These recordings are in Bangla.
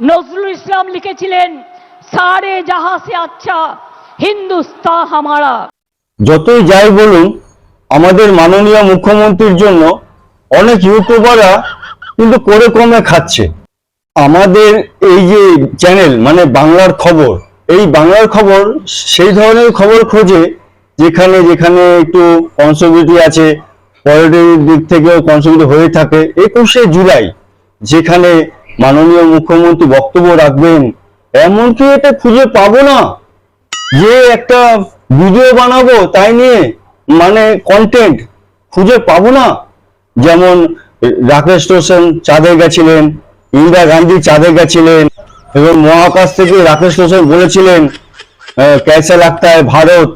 নজরুল ইসলাম লিখেছিলেন, সারে জাহা সে আচ্ছা হিন্দুস্তা হামারা। যতই যাই বলুন, আমাদের মাননীয় মুখ্যমন্ত্রীর জন্য অনেক ইউটিউবাররা কিন্তু করে কমে খাচ্ছে। আমাদের এই যে চ্যানেল মানে বাংলার খবর, এই বাংলার খবর, সেই ধরনের খবর খোঁজে যেখানে যেখানে একটু কনসার্ভেটিভ আছে পলিটিক্যাল দিক থেকেও কনসার্ভেটিভ হয়ে থাকে, একুশে জুলাই, যেখানে মাননীয় মুখ্যমন্ত্রী বক্তব্য রাখবেন। এমন কি এটা খুঁজে পাবো না? যে একটা ভিডিও বানাবো তাই নিয়ে মানে কন্টেন্ট খুঁজে পাবো না? যেমন রাকেশ রোশন চাঁদে গেছিলেন, ইন্দিরা গান্ধী চাঁদে গেছিলেন, এবং মহাকাশ থেকে রাকেশ রোশন বলেছিলেন ক্যাসা লাগতে হয় ভারত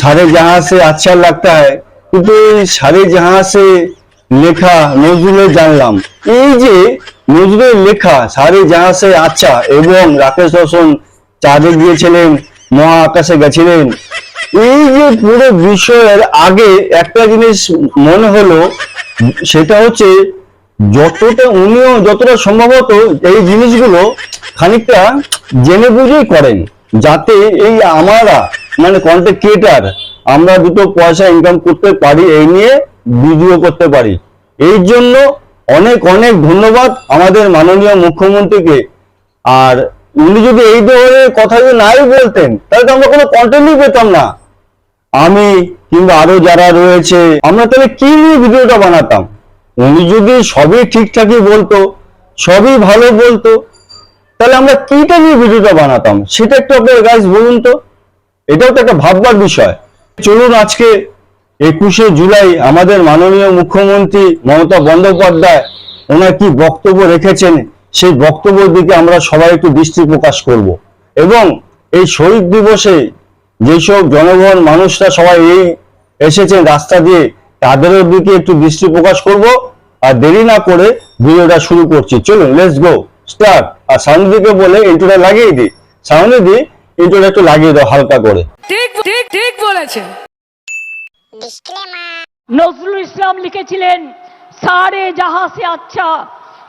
সারে জাহাজে আচ্ছা লাগতে হয় কিন্তু সারে জাহাজে লেখা নজরুলের জানলাম। এই যে নজরুলের লেখা সারে জাহাঁ সে আচ্ছা এবং রাকেশ রোশন চাঁদে গিয়েছিলেন, মহাকাশে গেছিলেন। এই যে পুরো বিষয়ের আগে একটা জিনিস মনে হলো, সেটা হচ্ছে যতটা উনিও যতটা সম্ভবত এই জিনিসগুলো খানিকটা জেনে বুঝেই করেন, যাতে এই আমরা মানে কন্টেন্ট ক্রিয়েটার আমরা দুটো পয়সা ইনকাম করতে পারি, এই নিয়ে ভিডিও করতে পারি। এই জন্য অনেক অনেক ধন্যবাদ আমাদের মাননীয় মুখ্যমন্ত্রীকে। আর উনি যদি এই ধরনের কথা যদি নাই বলতেন, তাহলে তো আমরা কোনো কন্টেন্টই পেতাম না। আমি কিংবা আরও যারা রয়েছে, আমরা তাহলে কি নিয়ে ভিডিওটা বানাতাম? উনি যদি সবই ঠিকঠাকই বলতো, সবই ভালো বলতো, তাহলে আমরা কিটা নিয়ে ভিডিওটা বানাতাম? সেটা একটু আপনার গাইজ বলুন তো। এটাও তো একটা ভাববার বিষয়। চলুন আজকে একুশে জুলাই আমাদের মাননীয় মুখ্যমন্ত্রী মমতা বন্দ্যোপাধ্যায় ওনার কি বক্তব্য রেখেছেন, সেই বক্তব্যের দিকে আমরা সবাই একটু দৃষ্টি প্রকাশ করব। এবং এই শহীদ দিবসে যেসব জনগণ মানুষরা সবাই এই এসেছেন রাস্তা দিয়ে, তাদেরও দিকে একটু দৃষ্টি প্রকাশ করব আর দেরি না করে ভিডিওটা শুরু করছি। চলুন লেটস গো স্টার্ট আর সাউন্ডিকে বলে ইন্ট্রোটা লাগিয়ে দিই। সাউন্ডি ইন্ট্রোটা একটু লাগিয়ে দাও হালকা করে। ঠিক ঠিক ঠিক বলেছেন। নজরুল ইসলাম লিখেছিলেন সারে জাহা সে আচ্ছা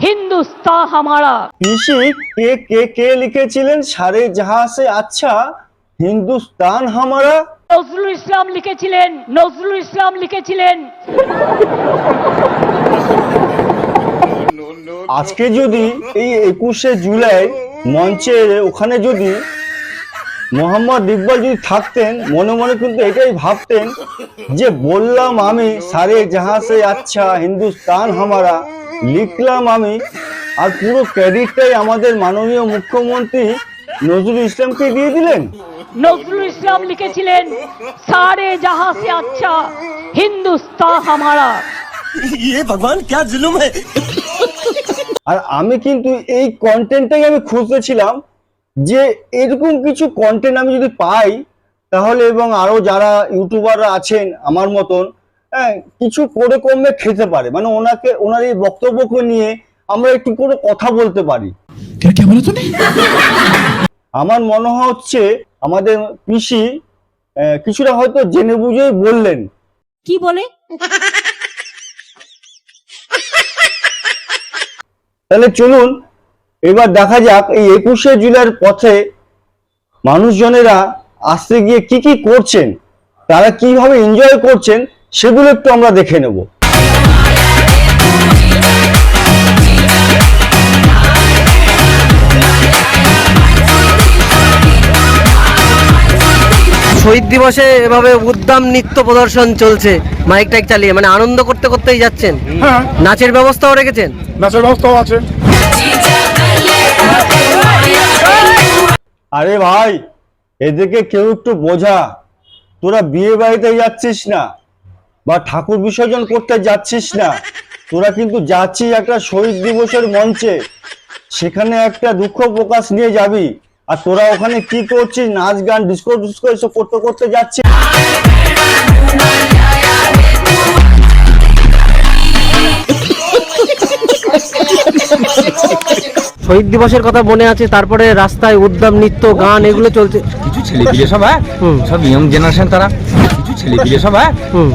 হিন্দুস্তা হামারা। পিসি কে কে কে লিখেছিলেন সারে জাহা সে আচ্ছা হিন্দুস্তান হামারা? নজরুল ইসলাম লিখেছিলেন নজরুল ইসলাম লিখেছিলেন। আজকে যদি এই একুশে জুলাই মঞ্চের ওখানে যদি মোহাম্মদ ইকবাল যদি থাকতেন মনে মনে কিন্তু এটাই ভাবতেন যে বললাম আমি সারে জাহাজে সে আচ্ছা হিন্দুস্তান হামারা। লিখলাম আমি আর পুরো ক্রেডিটটাই আমাদের মাননীয় মুখ্যমন্ত্রী নজরুল ইসলামকে দিয়ে দিলেন। নজরুল ইসলাম লিখেছিলেন সারে জাহাঁ সে আচ্ছা হিন্দুস্তান হামারা। ইয়ে ভগবান ক্যা জুলুম হ্যায়? আর আমি কিন্তু এই কন্টেন্টটাই আমি খুঁজতেছিলাম যে এরকম কিছু কন্টেন্ট আমি যদি পাই তাহলে এবং আরও যারা ইউটিউবাররা আছেন আমার মতন হ্যাঁ কিছু করে কমে খেতে পারে। মানে ওনাকে ওনার এই বক্তব্যকে নিয়ে আমরা একটু করে কথা বলতে পারি। আমার মনে হচ্ছে আমাদের পিসি কিছুটা হয়তো জেনে বুঝেই বললেন। কি বলে? তাহলে চলুন এবার দেখা যাক এই একুশে জুলাইয়ের পথে মানুষজনেরা আসতে গিয়ে কি কি করছেন তারা কীভাবে এনজয় করছেন সেগুলো একটু আমরা দেখে নেব। শহীদ দিবসে এভাবে উদ্দাম নৃত্য প্রদর্শন চলছে মাইক টাইক চালিয়ে মানে আনন্দ করতে করতেই যাচ্ছেন? হ্যাঁ। নাচের ব্যবস্থাও রেখেছেন? নাচের ব্যবস্থাও আছে। আরে ভাই এদেরকে কেউ একটু বোঝা। তোরা বিয়ে বাড়িতে যাচ্ছিস না, বা ঠাকুর বিসর্জন করতে যাচ্ছিস না। তোরা কিন্তু যাচ্ছিস একটা শহীদ দিবসের মঞ্চে। সেখানে একটা দুঃখ প্রকাশ নিয়ে যাবি। আর তোরা ওখানে কি করছিস? নাচ গান ডিস্কো ডিস্কো এসব করতে করতে যাচ্ছিস। শহীদ দিবসের কথা মনে আছে তারপরে রাস্তায় উদ্যম নৃত্য গান এগুলো চলছে। কিছু ছেলে পিলে সব হ্যাঁ? হুম। সব ইয়ং জেনারেশন তারা। কিছু ছেলে পিলে সব হ্যাঁ?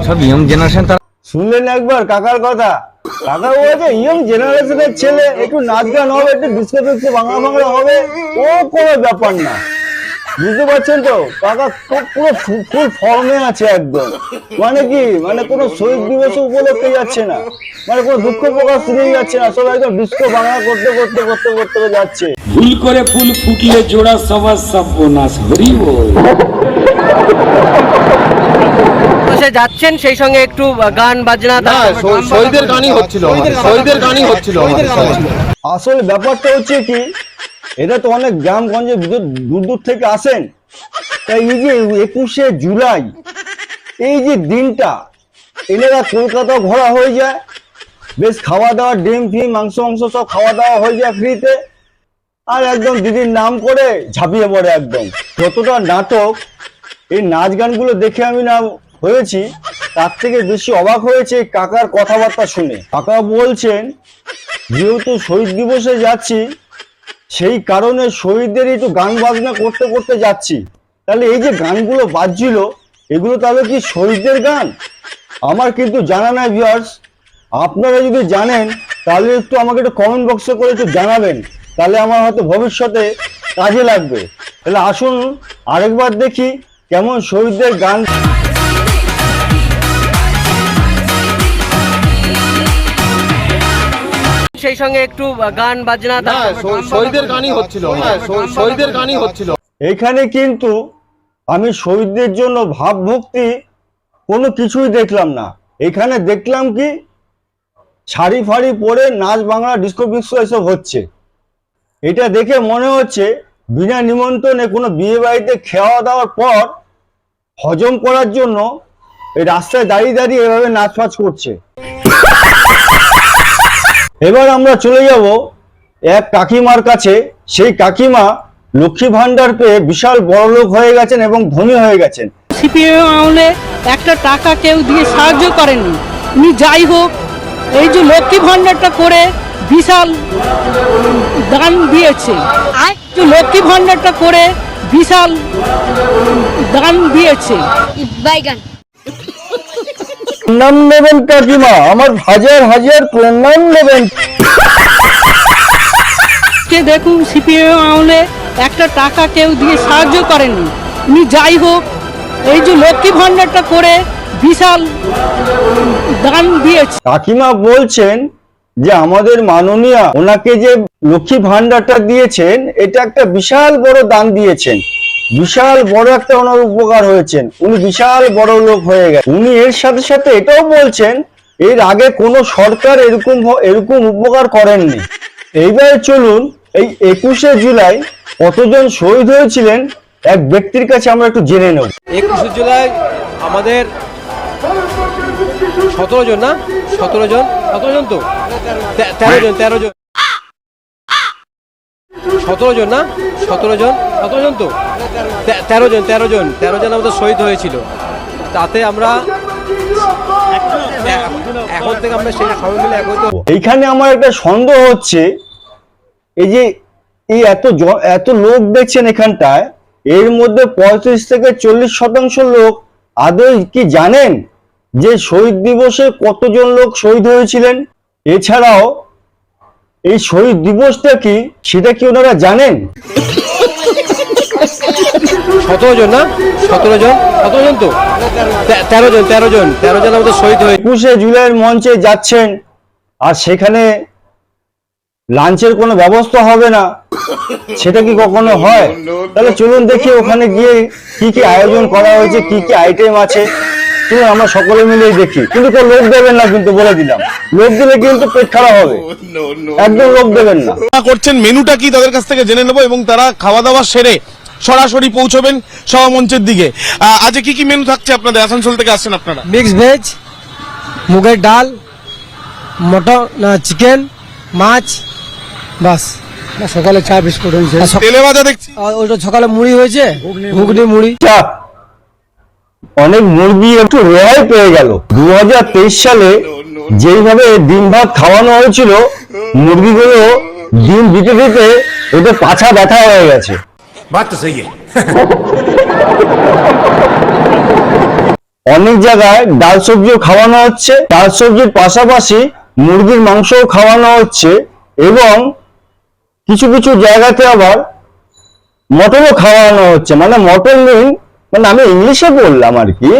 সব ইয়ং জেনারেশন তারা। শুনলেন একবার কাকার কথা? কাকা বলেছে ইয়ং জেনারেশনের ছেলে একটু নাচ গান হবে একটু ডিস্কো বাংলা বাংলা হবে। ও কোনো ব্যাপার না। বুঝতে পারছেন তো? কাকা খুব পুরো ফুল ফর্মে আছে একদম। মানে কি? মানে কোনো শহীদ দিবস উপলক্ষে যাচ্ছে না। মানে কোনো দুঃখ প্রকাশ নিয়ে যাচ্ছে না। সব একদম ডিস্কো বাংলা করতে করতে করতে করতে যাচ্ছে। ভুল করে ফুল ফুটলে জোড়া সবার সর্বনাশ হরি বল। বসে যাচ্ছেন সেই সঙ্গে একটু গান বাজনা শহীদের গানই হচ্ছিল শহীদের গানই হচ্ছিল। আসলে ব্যাপারটা হচ্ছে কি এটা তো অনেক গ্রামগঞ্জের ভিতর দূর দূর থেকে আসেন। তাই এই যে একুশে জুলাই, এই যে দিনটা, এনারা কলকাতা ঘোরা হয়ে যায়। বেশ খাওয়া দাওয়া, ডিম, ফিম, মাংস মাংস সব খাওয়া দাওয়া হয়ে যায় ফ্রিতে। আর একদম দিদির নাম করে ঝাঁপিয়ে পড়ে একদম। যতটা নাটক, এই নাচ গানগুলো দেখে আমি না হয়েছি, তার থেকে বেশি অবাক হয়েছে কাকার কথাবার্তা শুনে। কাকা বলছেন, যেহেতু শহীদ দিবসে যাচ্ছি সেই কারণে শহীদদের একটু গান বাজনা করতে করতে যাচ্ছি। তাহলে এই যে গানগুলো বাজছিল, এগুলো তাহলে কি শহীদদের গান? আমার কিন্তু জানা নাই ভিউয়ার্স আপনারা যদি জানেন, তাহলে একটু আমাকে একটু কমেন্ট বক্সে করে একটু জানাবেন। তাহলে আমার হয়তো ভবিষ্যতে কাজে লাগবে। তাহলে আসুন, আরেকবার দেখি কেমন শহীদদের গান। সেই সঙ্গে একটু গান বাজনা শহীদের গানই হচ্ছিল। শহীদের গানই হচ্ছিল। এখানে কিন্তু আমি শহীদদের জন্য ভাবভক্তি কোনো কিছুই দেখলাম না। এখানে দেখলাম কি শাড়ি ফাড়ি পরে নাচ বাংলা ডিস্কো ফিস্কো এসব হচ্ছে। এটা দেখে মনে হচ্ছে বিনা নিমন্ত্রণে কোনো বিয়ে বাড়িতে খাওয়া দাওয়ার পর হজম করার জন্য এই রাস্তায় দাঁড়িয়ে দাঁড়িয়ে এভাবে নাচ ফাচ করছে। এবার আমরা চলে যাব এক কাকিমার কাছে। সেই কাকিমা লক্ষ্মী ভান্ডার পেয়ে বিশাল বড় লোক হয়ে গেছেন এবং ধনী হয়ে গেছেন। সিপিএম আমলে একটা টাকা কেউ দিয়ে সাহায্য করেননি উনি যাই হোক এই যে লক্ষ্মী ভাণ্ডারটা করে বিশাল দান দিয়েছে। যে লক্ষ্মী ভাণ্ডারটা করে বিশাল দান দিয়েছে। বাইগান। প্রণাম নেবেন কাকিমা আমার হাজার হাজার প্রণাম নেবেন। কে দেখুন সিপিএম আমলে একটা টাকা কেউ দিয়ে সাহায্য করেননি উনি যাই হোক এই যে লক্ষ্মী ভাণ্ডারটা করে বিশাল দান দিয়েছে। কাকিমা বলছেন যে আমাদের মাননীয়া ওনাকে যে লক্ষ্মী ভান্ডারটা দিয়েছেন এটা একটা বিশাল বড় দান দিয়েছেন। বিশাল বড় একটা ওনার উপকার হয়েছেন। উনি বিশাল বড় লোক হয়ে গেছেন। উনি এর সাথে সাথে এটাও বলছেন, এর আগে কোনো সরকার এরকম এরকম উপকার করেননি। এইবার চলুন, এই একুশে জুলাই কতজন শহীদ হয়েছিলেন, এক ব্যক্তির কাছে আমরা একটু জেনে নেব। একুশে জুলাই আমাদের সতেরো জন না? সতেরো জন? সতেরো জন তো তেরো জন তেরো জন। সতেরো জন না? সতেরো জন? সতেরো জন তো? তেরো জন তেরো জন। তেরো জন আমাদের শহীদ হয়েছিল। তাতে আমরা এখন থেকে আমরা সেই সবাই মিলে এইখানে আমার একটা সন্দেহ হচ্ছে, এই যে এই এত এত লোক দেখছেন এখানটায়, এর মধ্যে পঁয়ত্রিশ থেকে চল্লিশ শতাংশ লোক আদৌ কি জানেন যে শহীদ দিবসে কতজন লোক শহীদ হয়েছিলেন? এছাড়াও এই শহীদ দিবসটা কি সেটা কি ওনারা জানেন? সতেরো জন না? সতেরো জন? সতেরো জন তো? তেরো জন তেরো জন। তেরো জন আমাদের শহীদ হয়ে একুশে জুলাইয়ের মঞ্চে যাচ্ছেন। আর সেখানে লাঞ্চের কোনো ব্যবস্থা হবে না। সেটা কি কখনো হয়? তাহলে চলুন দেখি ওখানে গিয়ে কি কি আয়োজন করা হয়েছে কি কি আইটেম আছে। আমরা সকলে মিলেই দেখি। কিন্তু কেউ লোক দেবেন না কিন্তু বলে দিলাম। লোক দিলে কিন্তু পেট খারাপ হবে। একদম লোক দেবেন না। করছেন মেনুটা কি তাদের কাছ থেকে জেনে নেব এবং তারা খাওয়া দাওয়া সেরে সরাসরি পৌঁছবেন সভা মঞ্চের দিকে। আজকে কি কি মেনু থাকছে আপনাদের? আসানসোল থেকে আসছেন আপনারা? মিক্স ভেজ মুগের ডাল মটন চিকেন মাছ বাস। সকালে চা বিস্কুট হয়েছে। তেলে ভাজা দেখছি। ওইটা সকালে মুড়ি হয়েছে ঘুগনি মুড়ি। যাক, অনেক মুরগি একটু রেহাই পেয়ে গেল। দু হাজার তেইশ সালে যেইভাবে ডিম ভাত খাওয়ানো হয়েছিল মুরগিগুলো ডিম দিতে দিতে ওদের পাছা ব্যথা হয়ে গেছে। অনেক জায়গায় ডাল সবজিও খাওয়ানো হচ্ছে। ডাল সবজির পাশাপাশি মুরগির মাংসও খাওয়ানো হচ্ছে এবং কিছু কিছু জায়গাতে আবার মটনও খাওয়ানো হচ্ছে। মানে মটন মিন মানে আমি ইংলিশে বললাম আর কি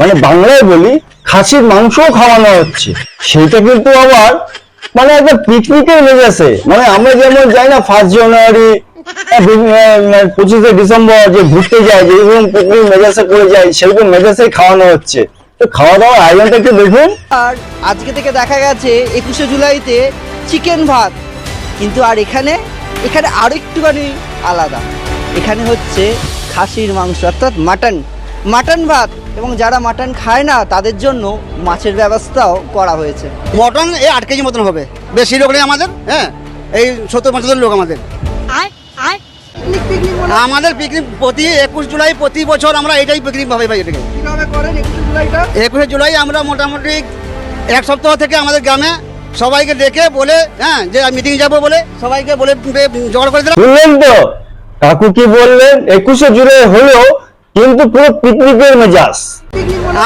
মানে বাংলায় বলি, খাসির মাংসও খাওয়ানো হচ্ছে। সেটা কিন্তু আবার মানে একটা পিকনিকের মেজাজে মানে আমরা যেমন যাই না ফার্স্ট জানুয়ারি পঁচিশে ডিসেম্বর যে ঘুরতে যাই যেরকম পিকনিক মেজাজে করে যাই, সেরকম মেজাজে খাওয়ানো হচ্ছে। তো খাওয়া দাওয়ার আয়োজনটা একটু দেখুন। আর আজকে থেকে দেখা গেছে, একুশে জুলাইতে চিকেন ভাত। কিন্তু আর এখানে এখানে আরও একটুখানি আলাদা। এখানে হচ্ছে খাসির মাংস অর্থাৎ মাটন। মাটন ভাত এবং যারা মাটন খায় না তাদের জন্য মাছের ব্যবস্থাও করা হয়েছে। মটন এই আট কেজি মতন হবে। বেশি লোক নেই আমাদের হ্যাঁ? এই সত্তর পঁচাত্তর লোক আমাদের। আমাদের পিকনিক প্রতি একুশ জুলাই প্রতি বছর আমরা এটাই পিকনিক ভাবে ভাই এটাকে। একুশে জুলাই আমরা মোটামুটি এক সপ্তাহ থেকে আমাদের গ্রামে সবাইকে ডেকে বলে হ্যাঁ যে মিটিং যাব বলে সবাইকে বলে জোগাড় করে দিলাম। কাকু কি বললেন? একুশে জুলাই হলেও কিন্তু পুরো পিকনিকের মেজাজ।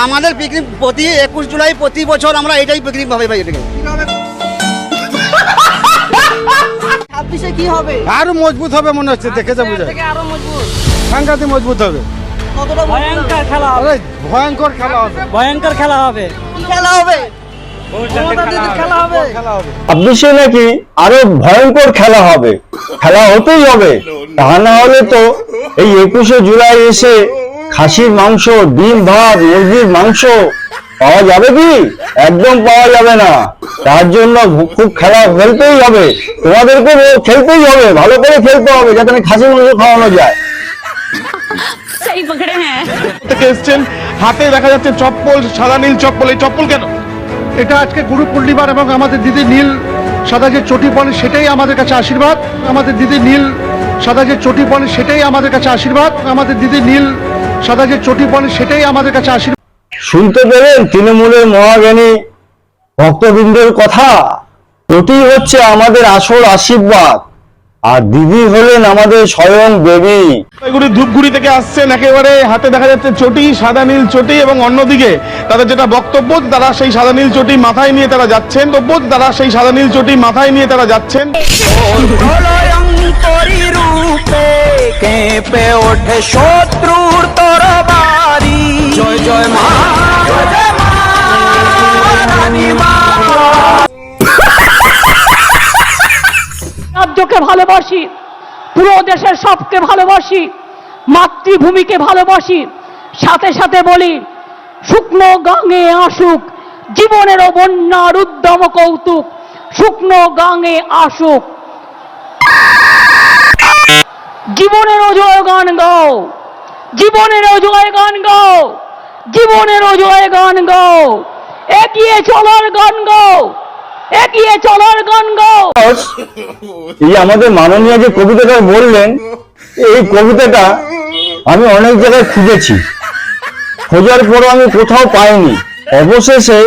আমাদের পিকনিক প্রতি একুশ জুলাই প্রতি বছর আমরা এটাই পিকনিক ভাবে ভাই এটাকে। ছাব্বিশে কি হবে? আরও মজবুত হবে মনে হচ্ছে দেখে যা বুঝা আরও মজবুত। সাংঘাতিক মজবুত হবে। কতটা ভয়ঙ্কর খেলা আরে ভয়ঙ্কর খেলা হবে। ভয়ঙ্কর খেলা হবে। কি খেলা হবে? হবে। নাকি আরও ভয়ঙ্কর খেলা হবে। খেলা হতেই হবে। তা না হলে তো এই একুশে জুলাই এসে খাসির মাংস ডিম ভাত মুরগির মাংস পাওয়া যাবে কি? একদম পাওয়া যাবে না। তার জন্য খুব খেলা খেলতেই হবে। তোমাদেরকে খেলতেই হবে। ভালো করে খেলতে হবে যাতে না খাসির মাংস খাওয়ানো যায়। হ্যাঁ। হাতে দেখা যাচ্ছে চপ্পল সাদা নীল চপ্পল। এই চপ্পল কেন? এটা আজকে গুরু পূর্ণিমার এবং আমাদের দিদি নীল সাদা যে চটি পড়ে সেটাই আমাদের কাছে আশীর্বাদ। আমাদের দিদি নীল সাদা যে চটি পড়ে সেটাই আমাদের কাছে আশীর্বাদ। আমাদের দিদি নীল সাদা যে চটি পড়ে সেটাই আমাদের কাছে আশীর্বাদ। শুনতে পেলেন তৃণমূলের মহাজ্ঞানী ভক্তবৃন্দের কথা? ওটি হচ্ছে আমাদের আসল আশীর্বাদ। আর দিদি হলেন আমাদের স্বয়ং দেবী। জলপাইগুড়ি ধূপগুড়ি থেকে আসছেন একেবারে হাতে দেখা যাচ্ছে চটি সাদা নীল চটি এবং অন্যদিকে তাদের যেটা বক্তব্য তারা সেই সাদা নীল চটি মাথায় নিয়ে তারা যাচ্ছেন। বক্তব্য তারা সেই সাদা নীল চটি মাথায় নিয়ে তারা যাচ্ছেন। কেঁপে ওঠে শত্রুর তরবারি জয় জয় মা। রাজ্যকে ভালোবাসি, পুরো দেশের সবকে ভালোবাসি, মাতৃভূমিকে ভালোবাসি। সাথে সাথে বলি, শুকনো গাঙে আসুক, জীবনেরও বন্যার উদ্যম কৌতুক, শুকনো গাঙে আসুক। জীবনেরও জয়গান গাও, জীবনেরও জয়গান গাও, জীবনেরও জয়গান গাও, এগিয়ে চলার গান গাও। এগিয়ে চলার গান গাও এই আমাদের মাননীয় যে কবিতাটা বললেন এই কবিতাটা আমি অনেক জায়গায় খুঁজেছি। খোঁজার পরও আমি কোথাও পাইনি। অবশেষে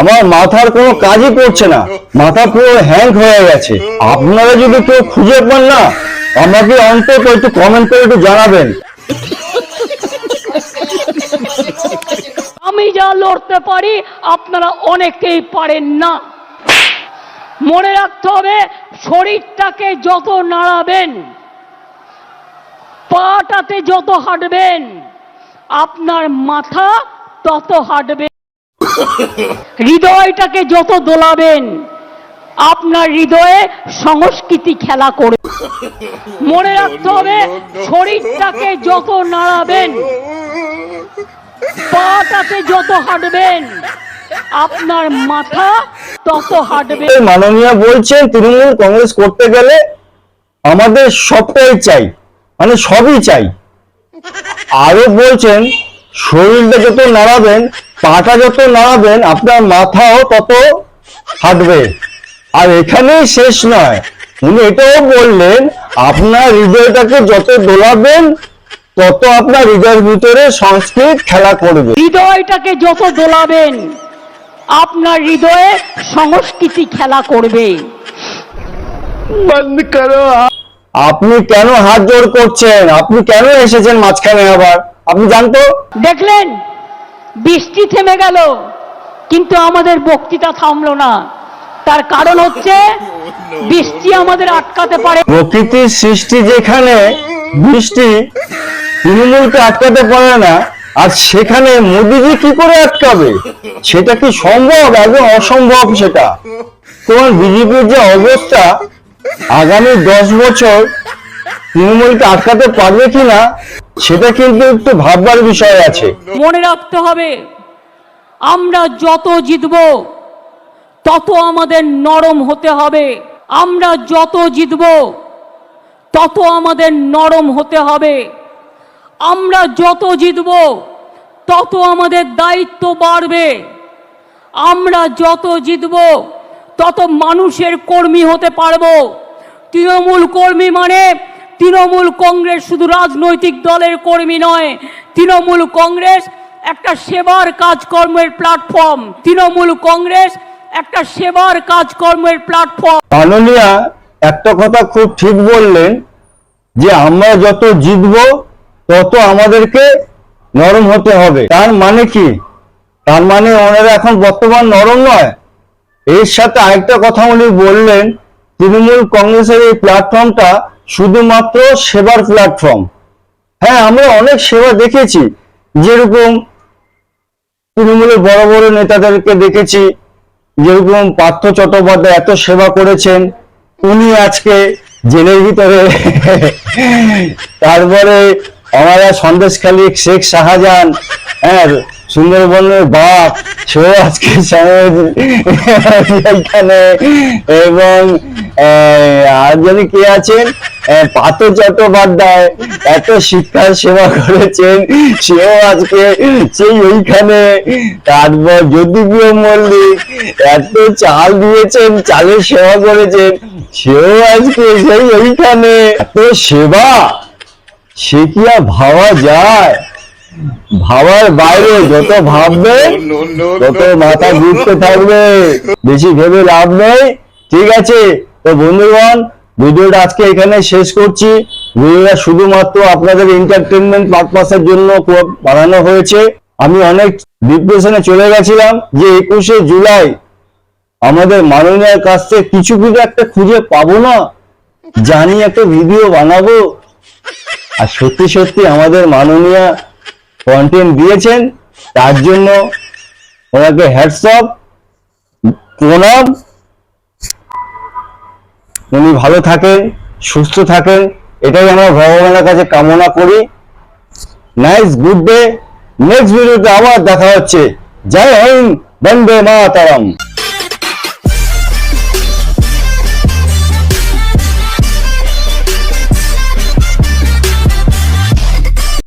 আমার মাথার কোনো কাজই করছে না। মাথা পুরো হ্যাং হয়ে গেছে। আপনারা যদি কেউ খুঁজে পান না আমাকে অন্তত একটু কমেন্ট করে একটু জানাবেন। আমি যা লড়তে পারি আপনারা অনেকেই পারেন না। মনে রাখতে হবে, শরীরটাকে যত নাড়াবেন, পাটাতে যত হাঁটবেন, আপনার মাথা তত হাঁটবে। হৃদয়টাকে যত দোলাবেন, আপনার হৃদয়ে সংস্কৃতি খেলা করে মনে রাখতে হবে, শরীরটাকে যত নাড়াবেন, পাটাতে যত হাঁটবেন, আপনার মাথা তত হাঁটবে মাননীয় বলছেন তৃণমূল কংগ্রেস করতে গেলে আমাদের সবটাই চাই। মানে সবই চাই। আরও বলছেন শরীরটা যত নাড়াবেন পাটা যত নাড়াবেন আপনার মাথাও তত হাঁটবে আর এখানেই শেষ নয়। উনি এটাও বললেন আপনার হৃদয়টাকে যত দোলাবেন তত আপনার হৃদয়ের ভিতরে সংস্কৃত খেলা করবে। হৃদয়টাকে যত দোলাবেন। আপনার হৃদয়ে সংস্কৃতি খেলা করবে। আপনি কেন হাত জোড় করছেন? আপনি কেন এসেছেন মাঝখানে আবার? আপনি জানতো? দেখলেন বৃষ্টি থেমে গেল কিন্তু আমাদের বক্তৃতা থামলো না। তার কারণ হচ্ছে বৃষ্টি আমাদের আটকাতে পারে। প্রকৃতির সৃষ্টি যেখানে বৃষ্টি তৃণমূলকে আটকাতে পারে না আর সেখানে মোদিজি কি করে আটকাবে? সেটা কি সম্ভব একদম অসম্ভব সেটা? তোমার বিজেপির যে অবস্থা, আগামী দশ বছর তৃণমূলকে আটকাতে পারবে কিনা, সেটা কিন্তু একটু ভাববার বিষয় আছে। মনে রাখতে হবে, আমরা যত জিতব, তত আমাদের নরম হতে হবে। আমরা যত জিতব, তত আমাদের নরম হতে হবে। আমরা যত জিতব, তত আমাদের দায়িত্ব বাড়বে। আমরা যত জিতব, তত মানুষের কর্মী হতে পারব। তৃণমূল কর্মী মানে তৃণমূল কংগ্রেস শুধু রাজনৈতিক দলের কর্মী নয়, তৃণমূল কংগ্রেস একটা সেবার কাজকর্মের প্ল্যাটফর্ম। তৃণমূল কংগ্রেস একটা সেবার কাজকর্মের প্ল্যাটফর্ম। মাননীয়া, একটা কথা খুব ঠিক বললেন যে আমরা যত জিতব তত আমাদেরকে নরম হতে হবে। তার মানে কি? তার মানে ওনারা এখন বর্তমান নরম নয়। এর সাথে আরেকটা কথা উনি বললেন, তৃণমূল কংগ্রেসের এই প্ল্যাটফর্মটা শুধুমাত্র সেবার প্ল্যাটফর্ম। হ্যাঁ আমরা অনেক সেবা দেখেছি। যেরকম তৃণমূলের বড় বড় নেতাদেরকে দেখেছি, যেরকম পার্থ চট্টোপাধ্যায় এত সেবা করেছেন, উনি আজকে জেলের ভিতরে। তারপরে আমারা সন্দেশখালী শেখ শাহজাহান হ্যাঁ সুন্দরবনের বাপ সেও আজকে এখানে এবং আর জানি কে আছেন? আহ, চট্টোপাধ্যায় এত শিক্ষার সেবা করেছেন সেও আজকে সেই ওইখানে। তারপর জ্যোতিপ্রিয় মল্লিক এত চাল দিয়েছেন চালের সেবা করেছেন সেও আজকে সেই ওইখানে। এত সেবা! সে কি আর ভাবা যায়? ভাবার বাইরে যত ভাববে, তত মাথা ঘুরতে থাকবে। বেশি ভেবে লাভ নেই। ঠিক আছে, তো বন্ধুগণ, ভিডিওটা আজকে এখানে শেষ করছি। ভিডিওটা শুধুমাত্র আপনাদের এন্টারটেনমেন্ট পারপাসের জন্য বানানো হয়েছে। আমি অনেক ডিপ্রেশনে চলে গেছিলাম যে একুশে জুলাই আমাদের মাননীয় কাছ থেকে কিছু কিছু একটা খুঁজে পাবো না? জানি একটা ভিডিও বানাবো। আর সত্যি সত্যি আমাদের মাননীয় কন্টেন্ট দিয়েছেন, তার জন্য ওনাকে হ্যাটসঅপ প্রণাম। উনি ভালো থাকেন, সুস্থ থাকেন, এটাই আমরা ভগবানের কাছে কামনা করি। নাইস গুড ডে নেক্সট ভিডিওতে আবার দেখা হচ্ছে। জয় হিন্দ, বন্দে মাতারাম।